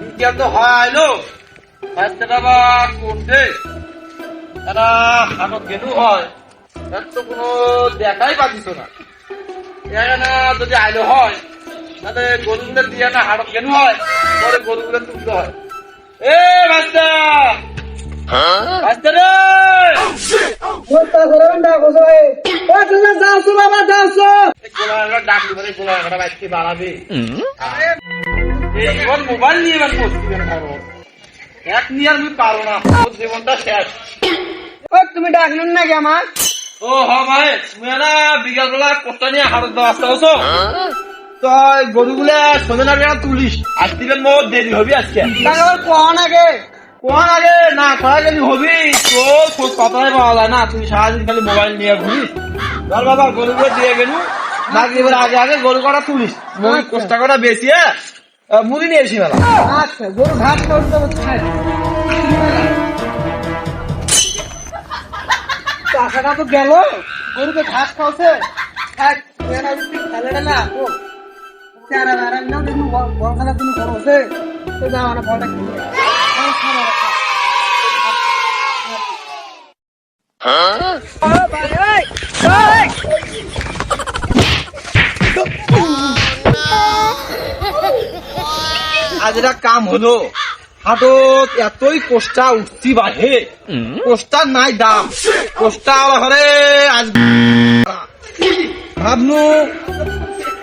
বিজ্ঞান তো হয়লো বাচ্চাটা কোনটে তারা হাটত গেলু হয়। তার তো কোনো দেখাই পাচ্ছিস না। এখানে যদি আইলো হয় তাহলে গরুগুলো দিয়ে না হাটত গেলু হয় পরে গরুগুলো তুলতে হয়। এ বাচ্চা! বাচ্চা রে! ডাকলি মানে গোলাঘাটা বাড়াবে। জীবন মোবাইল নিয়ে এবার বসছি কেন এক নিয়ে আমি পারো না। ওর জীবনটা শেষ। তুমি ডাকলেন নাকি আমার? ও হ ভাই তুমি না বিকাল বেলা কোটা নিয়ে হাটত রাস্তা হছো তো গরুগুলা সোজা না তুলিস? আজ দিবেন মোর দেরি হবি আজকে। আবার কখন আগে? কোন আগে? না কয়া গেলি হবি। তোর খোঁজ কথাই পাওয়া যায় না। তুই সারাদিন খালি মোবাইল নিয়ে ঘুরিস। ধর বাবা গরুগুলো দিয়ে গেলু এবার আগে আগে গরু কটা তুলিস? মুড়ি কোষ্টা কটা বেশি মুড়ি নিয়ে এসি মেলা। আচ্ছা গরু ঘাট করতে টাকাটা তো গেল। গরুকে ঘাস খাওয়াছে। খেলে না ও না বড় হচ্ছে তো যাও খেলে আজ একটা কাম হলো। হাটত এতই কোষ্টা উঠছি বাহে। কোষ্টা নাই দাম। কোষ্টা হরে আজ ভাবনু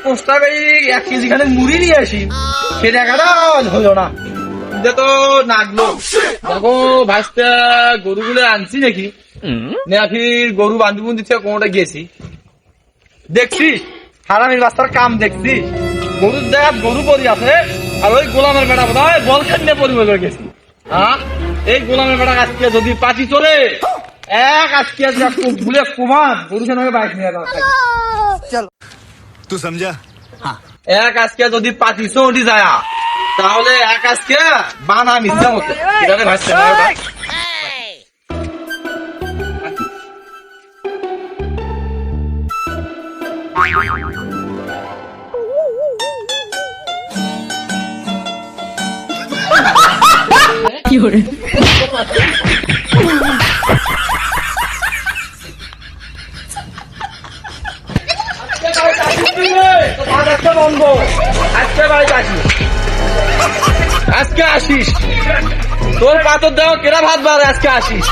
কোষ্টা গাড়ি এক কেজি খানে মুড়ি নিয়ে আসি। সে টাকাটা হলো না। তো নাগলো। দেখো, ভাইস্তা, গরুগুলো আনছি নাকি? নাকি গরু বান্ধি বুন্ধি থেকে কোনোটা গেছি। দেখছি হারামির রাস্তার কাম দেখছি গরুর জায়গা গরু পরি আছে। আর ওই গোলামের বেড়া বোধ হয় বল খান্ডে পরিবার গেছি? হ্যাঁ? এই গোলামের বেড়া আজকে যদি পাতি চলে এক আজকে ভুলে কুমার হয়ে বাইক নিয়ে সমঝা? হ্যাঁ। এক আজকে যদি পাতিসও উঠি যায় তাহলে এক আজকে বানা মিথ্যা মতো। ভাসছে আসিস আজকে আসিস। তোর পাথর দেওয়া কেরা ভাত বার আজকে আসিস।